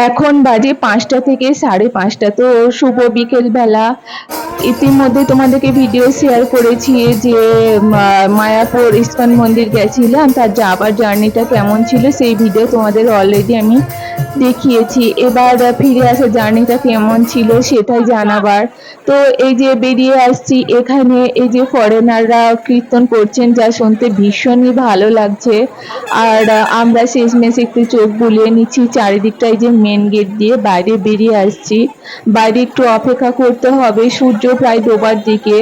এখন বাজে পাঁচটা থেকে সাড়ে পাঁচটা তো শুভ বিকেল বেলা ইতিমধ্যে তোমাদেরকে ভিডিও শেয়ার করেছি যে মায়াপুর ইস্কন মন্দির গেছিলাম তার যাবার জার্নিটা কেমন ছিল সেই ভিডিও তোমাদের অলরেডি আমি দেখিয়েছি। এবার ফিরে আসার জার্নিটা কেমন ছিল সেটাই জানাবার। তো এই যে বেরিয়ে আসছি এখানে, এই যে ফরেনাররা কীর্তন করছেন, যা শুনতে ভীষণই ভালো লাগছে। আর আমরা শেষমেশ একটু চোখ বুলিয়ে নিচ্ছি চারিদিকটাই যে মেন গেট দিয়ে বাইরে বেরিয়ে আসছি। বাইরে একটু অপেক্ষা করতে হবে, সূর্য প্রায় ডোবার দিকে।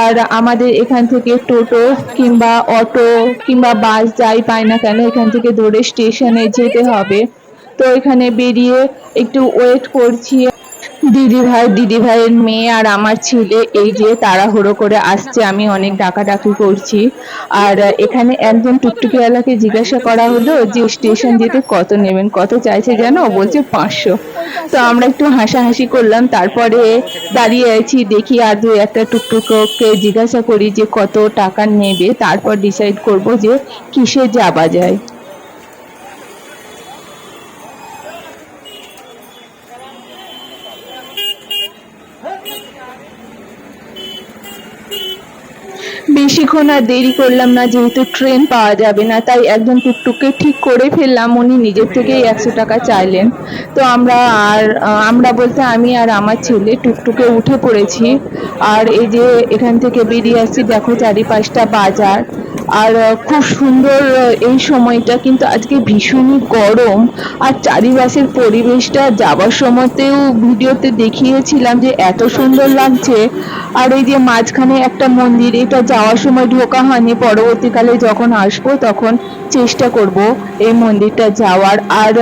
আর আমাদের এখান থেকে টোটো কিংবা অটো কিংবা বাস যাই পায় না কেন, এখান থেকে ধরে স্টেশনে যেতে হবে। তো এখানে বেরিয়ে একটু ওয়েট করছি দিদি ভাই দিদি ভাইয়ের মেয়ে আর আমার ছেলে, এই যে তাড়াহুড়ো করে আসছে, আমি অনেক ডাকাডাকি করছি। আর এখানে একজন টুকটুকিওয়ালাকে জিজ্ঞাসা করা হলো যে, স্টেশন যেতে কত নেবেন? কত চাইছে জানো? বলছে পাঁচশো। তো আমরা একটু হাসাহাসি করলাম, তারপরে দাঁড়িয়ে আছি, দেখি আর দু একটা টুকটুককে জিজ্ঞাসা করি যে, কত টাকা নেবে? তারপর ডিসাইড করব যে, কিসে যাওয়া যায়। বেশিক্ষণ আর দেরি করলাম না, যেহেতু ট্রেন পাওয়া যাবে না, তাই একদম টুকটুকে ঠিক করে ফেললাম। উনি নিজের থেকেই একশো টাকা চাইলেন। তো আমরা আর আমরা বলতে আমি আর আমার ছেলে টুকটুকে উঠে পড়েছি। আর এই যে এখান থেকে বেরিয়ে আসছি, দেখো চারিপাশটা বাজার। আর খুব সুন্দর এই সময়টা কিন্তু আজকে ভীষণই গরম। আর চারিপাশের পরিবেশটা যাবার সময়তেও ভিডিওতে দেখিয়েছিলাম যে এত সুন্দর লাগছে। আর এই যে মাঝখানে একটা মন্দির, এটা যাওয়ার সময় ঢোকা হয়নি। পরবর্তীকালে যখন আসব তখন চেষ্টা করব এই মন্দিরটা যাওয়ার। আর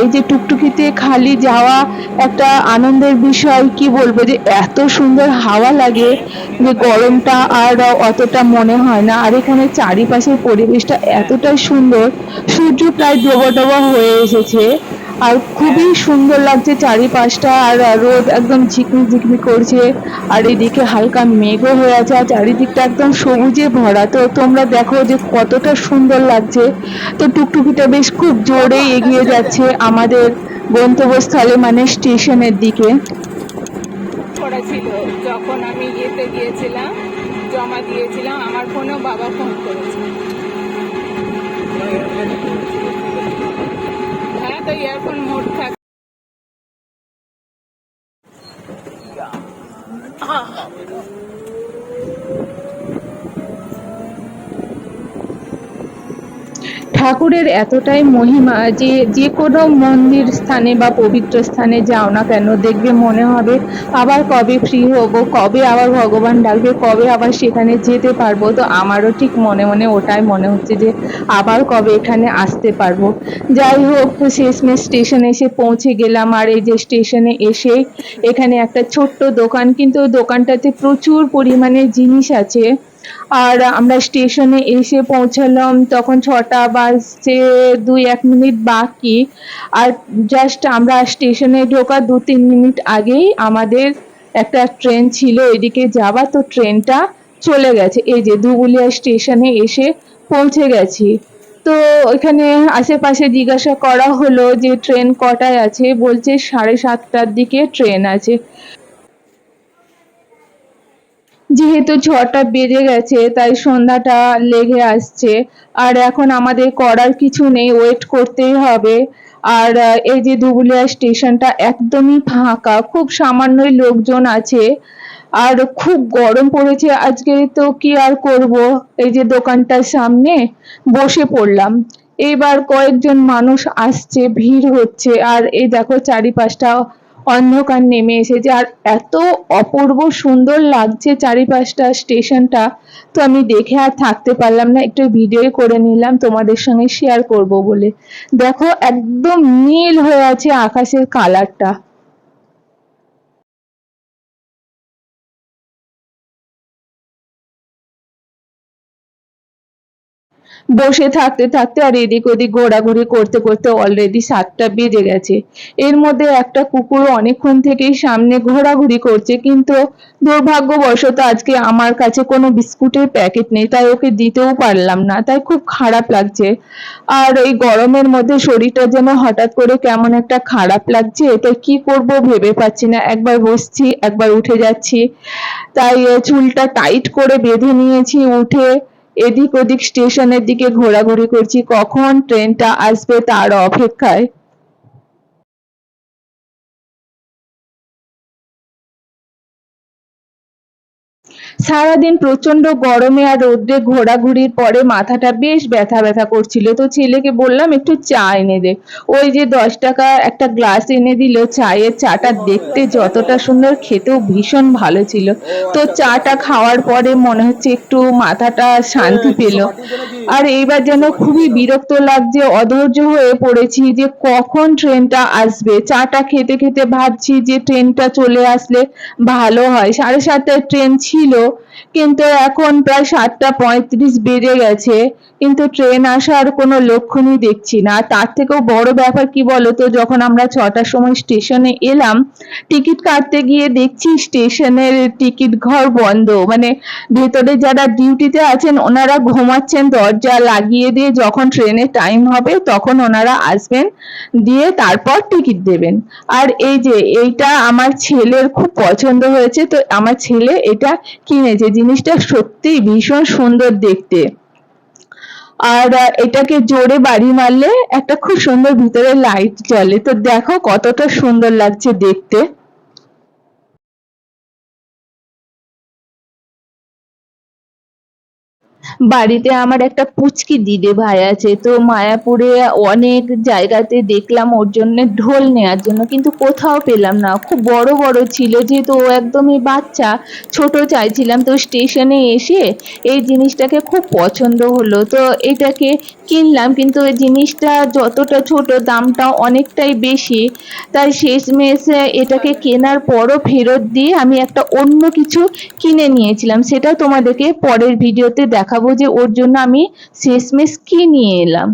এই যে টুকটুকিতে খালি যাওয়া একটা আনন্দের বিষয়, কি বলব যে এত সুন্দর হাওয়া লাগে যে গরমটা আর অতটা মনে হয় না। আর এখানে চারিপাশের পরিবেশটা এতটাই সুন্দর। সূর্য প্রায় ডোবা ডোবা হয়ে এসেছে। আর খুবই সুন্দর লাগছে চারিপাশটা। আর রোদ একদম ঝিকমিক ঝিকমিক করছে। আর এদিকে হালকা মেঘও হয়ে আছে। আর চারিদিকটা একদম সবুজে ভরা। তো তোমরা দেখো যে কতটা সুন্দর লাগছে। তো টুকটুকিটা বেশ খুব জোরে এগিয়ে যাচ্ছে আমাদের গন্তব্যস্থলে মানে স্টেশনের দিকে। যখন আমি ইয়েতে গিয়েছিলাম, জমা দিয়েছিলাম, আমার ফোনেও বাবা ফোন করেছে হ্যাঁ তো ইয়ারফোন মোড থাকে ঠাকুরের এতটাই মহিমা যে যে কোনো মন্দির স্থানে বা পবিত্র স্থানে যাও না কেন, দেখবে মনে হবে আবার কবে ফ্রি হব, কবে আবার ভগবান ডাকবে, কবে আবার সেখানে যেতে পারব। তো আমারও ঠিক মনে মনে ওটাই মনে হচ্ছে যে আবার কবে এখানে আসতে পারব। যাই হোক, শেষমেশ স্টেশনে এসে পৌঁছে গেলাম। আর এই যে স্টেশনে এসে এখানে একটা ছোট্ট দোকান, কিন্তু দোকানটাতে প্রচুর পরিমাণে জিনিস আছে। আর আমরা স্টেশনে এসে পৌঁছালাম, তখন ছটা বাজছে দুই এক মিনিট বাকি। আর জাস্ট আমরা স্টেশনে ঢোকা দু তিন মিনিট আগেই আমাদের একটা ট্রেন ছিল, এদিকে যাওয়া তো ট্রেনটা চলে গেছে। এই যে দুগুলিয়া স্টেশনে এসে পৌঁছে গেছি। তো এখানে আশেপাশে জিজ্ঞাসা করা হলো যে ট্রেন কটায় আছে? বলছে সাড়ে সাতটার দিকে ট্রেন আছে। যেহেতু ছটা বেজে গেছে, তাই সন্ধ্যাটা লেগে আসছে। আর এখন আমাদের করার কিছু নেই ওয়েট করতেই হবে। আর এই যে দুবুলিয়া স্টেশনটা একদমই ফাঁকা, খুব সামান্যই লোকজন আছে। আর খুব গরম পড়েছে, আজকে তো কি আর করব? এই যে দোকানটার সামনে বসে পড়লাম। এইবার কয়েকজন মানুষ আসছে, ভিড় হচ্ছে। আর এই দেখো চারিপাশটা অন্ধকার নেমে এসেছে। আর এত অপূর্ব সুন্দর লাগছে চারিপাশটা, স্টেশনটা। তো আমি দেখে আর থাকতে পারলাম না। একটু ভিডিও করে নিলাম, তোমাদের সঙ্গে শেয়ার করব বলে। দেখো, একদম নীল হয়ে আছে আকাশের কালারটা বসে থাকতে থাকতে আর এদিক ওদিক ঘোরাঘুরি করতে করতে অলরেডি সাতটা বেজে গেছে। এর মধ্যে একটা কুকুর অনেকক্ষণ থেকেই সামনে ঘোরাঘুরি করছে, কিন্তু দুর্ভাগ্যবশত আজকে আমার কাছে কোনো বিস্কুটের প্যাকেট নেই, তাই ওকে দিতেও পারলাম না, তাই খুব খারাপ লাগছে। আর এই গরমের মধ্যে শরীরটা যেন হঠাৎ করে কেমন একটা খারাপ লাগছে তাই কি করব ভেবে পাচ্ছি না, একবার বসছি, একবার উঠে যাচ্ছি। তাই চুলটা টাইট করে বেঁধে নিয়েছি, উঠে এদিক ওদিক স্টেশনের দিকে ঘোরাঘুরি করছি কখন ট্রেনটা আসবে তার অপেক্ষায়? সারাদিন প্রচণ্ড গরমে আর রোদ্রে ঘোরাঘুরির পরে মাথাটা বেশ ব্যথা ব্যথা করছিল। তো ছেলেকে বললাম, একটু চা এনে দে। ওই যে দশ টাকা একটা গ্লাস এনে দিল, চায়ের চাটা দেখতে যতটা সুন্দর, খেতেও ভীষণ ভালো ছিল। তো চাটা খাওয়ার পরে মনে হচ্ছে একটু মাথাটা শান্তি পেল। আর এইবার যেন খুবই বিরক্ত লাগছে, অধৈর্য হয়ে পড়েছি যে কখন ট্রেনটা আসবে। চাটা খেতে খেতে ভাবছি যে ট্রেনটা চলে আসলে ভালো হয়। সাড়ে সাতটায় ট্রেন ছিল, কিন্তু এখন প্রায় সাতটা পঁয়ত্রিশ বেজে গেছে, কিন্তু ট্রেন আসার কোনো লক্ষণই দেখছি না। তার থেকেও বড় ব্যাপার কি বলতো, যখন আমরা ছটার সময় স্টেশনে এলাম, টিকিট কাটতে গিয়ে দেখছি স্টেশনের টিকিট ঘর বন্ধ। মানে ভেতরে যারা ডিউটিতে আছেন, ওনারা ঘুমাচ্ছেন দরজা লাগিয়ে দিয়ে যখন ট্রেনের টাইম হবে, তখন ওনারা আসবেন, দিয়ে তারপর টিকিট দেবেন। আর এই যে, এইটা আমার ছেলের খুব পছন্দ হয়েছে, তো আমার ছেলে এটা কিনেছে জিনিসটা সত্যি ভীষণ সুন্দর দেখতে। আর এটাকে জোরে বাড়ি মারলে একটা খুব সুন্দর ভিতরে লাইট জ্বলে। তো দেখো কতটা সুন্দর লাগছে দেখতে। বাড়িতে আমার একটা পুচকি দিদি ভাই আছে, তো মায়াপুরে অনেক জায়গাতে দেখলাম ওর জন্য ঢোল নেওয়ার জন্য, কিন্তু কোথাও পেলাম না। খুব বড় বড় ছিল, যেহেতু ও একদমই বাচ্চা, ছোট চাইছিলাম, তো স্টেশনে এসে এই জিনিসটাকে খুব পছন্দ হলো। তো এটাকে কিনলাম, কিন্তু এই জিনিসটা যতটা ছোট, দামটা অনেকটাই বেশি। তাই শেষমেশ এটাকে কেনার পরও ফেরত দিয়ে আমি একটা অন্য কিছু কিনে নিয়েছিলাম সেটা তোমাদেরকে পরের ভিডিওতে দেখাবো যে ওর জন্য আমি শেষমেশ কি নিয়ে এলাম।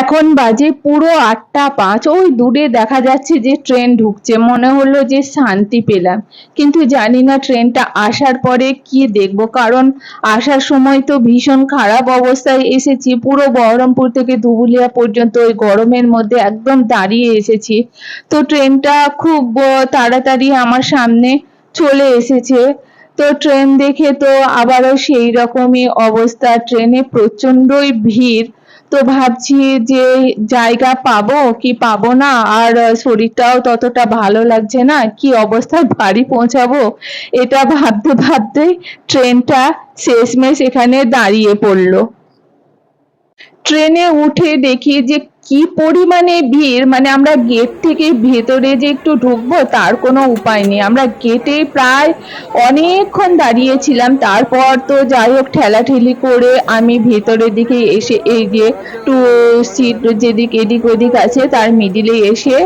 এখন বাজে পুরো আটটা পাঁচ। ওই দূরে দেখা যাচ্ছে যে ট্রেন ঢুকছে। মনে হলো যে শান্তি পেলাম। কিন্তু জানি না ট্রেনটা আসার পরে কি দেখব। কারণ আসার সময় তো ভীষণ খারাপ অবস্থায় এসেছি। পুরো বহরমপুর থেকে ধুবুলিয়া পর্যন্ত ওই গরমের মধ্যে একদম দাঁড়িয়ে এসেছি। তো ট্রেনটা খুব তাড়াতাড়ি আমার সামনে চলে এসেছে। তো ট্রেন দেখে তো আবারও সেই রকমই অবস্থা। ট্রেনে প্রচণ্ডই ভিড়। তো ভাবছি যে জায়গা পাবো কি পাবো না? আর শরীরটাও ততটা ভালো লাগছে না। কি অবস্থায় বাড়ি পৌঁছাবো? এটা ভাবতে ভাবতেই ট্রেনটা শেষমেশ এখানে দাঁড়িয়ে পড়ল। ট্রেনে উঠে দেখি যে কি পরিমাণে ভিড় মানে আমরা গেট থেকে ভেতরে যে একটু ঢুকবো তার কোনো উপায় নেই। আমরা গেটে প্রায় অনেকক্ষণ দাঁড়িয়েছিলাম, তারপর তো যাই হোক ঠেলাঠেলি করে আমি ভেতরের দিকে এসে এই যে টু সিট যেদিক এদিক ওদিক আছে, তার মিডিলে এসে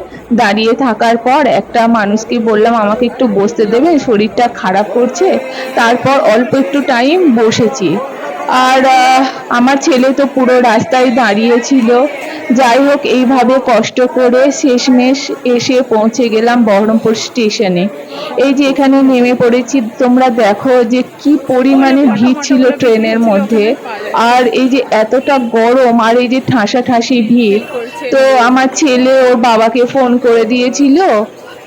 দাঁড়িয়ে থাকার পর একটা মানুষকে বললাম, আমাকে একটু বসতে দেবে, শরীরটা খারাপ করছে। তারপর অল্প একটু টাইম বসেছি। আর আমার ছেলে তো পুরো রাস্তায় দাঁড়িয়েছিল। যাই হোক, এইভাবে কষ্ট করে শেষমেশ এসে পৌঁছে গেলাম বহরমপুর স্টেশনে। এই যে এখানে নেমে পড়েছি, তোমরা দেখো যে কি পরিমাণে ভিড় ছিল ট্রেনের মধ্যে। আর এই যে এতটা গরম আর এই যে ঠাসা ঠাসি ভিড়, তো আমার ছেলে ওর বাবাকে ফোন করে দিয়েছিল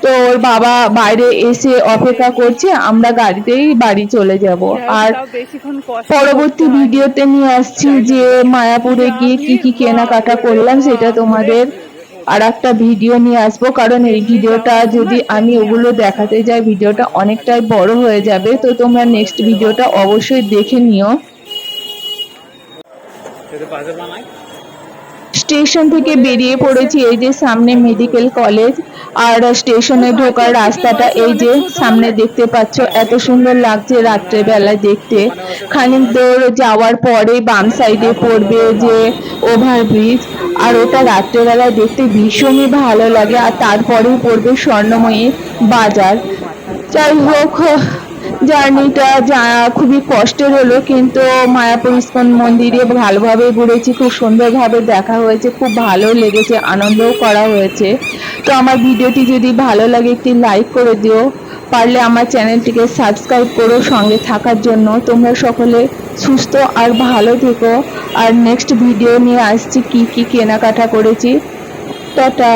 তো ওর বাবা বাইরে এসে অপেক্ষা করছে আমরা গাড়িতেই বাড়ি চলে যাব। আর পরবর্তী ভিডিওতে নিয়ে আসছি যে মায়াপুরে গিয়ে কি কি কেনাকাটা করলাম সেটা তোমাদের আর একটা ভিডিও নিয়ে আসব কারণ এই ভিডিওটা যদি আমি ওগুলো দেখাতে যাই ভিডিওটা অনেকটাই বড় হয়ে যাবে তো তোমরা নেক্সট ভিডিওটা অবশ্যই। দেখে নিও। স্টেশন থেকে বেরিয়ে পড়েছি, এই যে সামনে মেডিকেল কলেজ আর স্টেশনে ঢোকার রাস্তাটা, এই যে সামনে দেখতে পাচ্ছ, এত সুন্দর লাগছে রাত্রেবেলায় দেখতে। খানিক দূর যাওয়ার পরে বাম সাইডে পড়বে যে ওভারব্রিজ আর ওটা রাত্রেবেলায় দেখতে ভীষণই ভালো লাগে। আর তারপরেই পড়বে স্বর্ণময়ী বাজার। যাই হোক জার্নিটা খুবই কষ্টের হলো, কিন্তু মায়াপুর ইস্কন মন্দিরে ভালোভাবে ঘুরেছি, খুব সুন্দরভাবে দেখা হয়েছে, খুব ভালো লেগেছে, আনন্দও করা হয়েছে। তো আমার ভিডিওটি যদি ভালো লাগে একটি লাইক করে দিও, পারলে আমার চ্যানেলটিকে সাবস্ক্রাইব করো সঙ্গে থাকার জন্য। তোমরা সকলে সুস্থ আর ভালো থেকো। আর নেক্সট ভিডিও নিয়ে আসছি, কি কি কেনাকাটা করেছি। টাটা!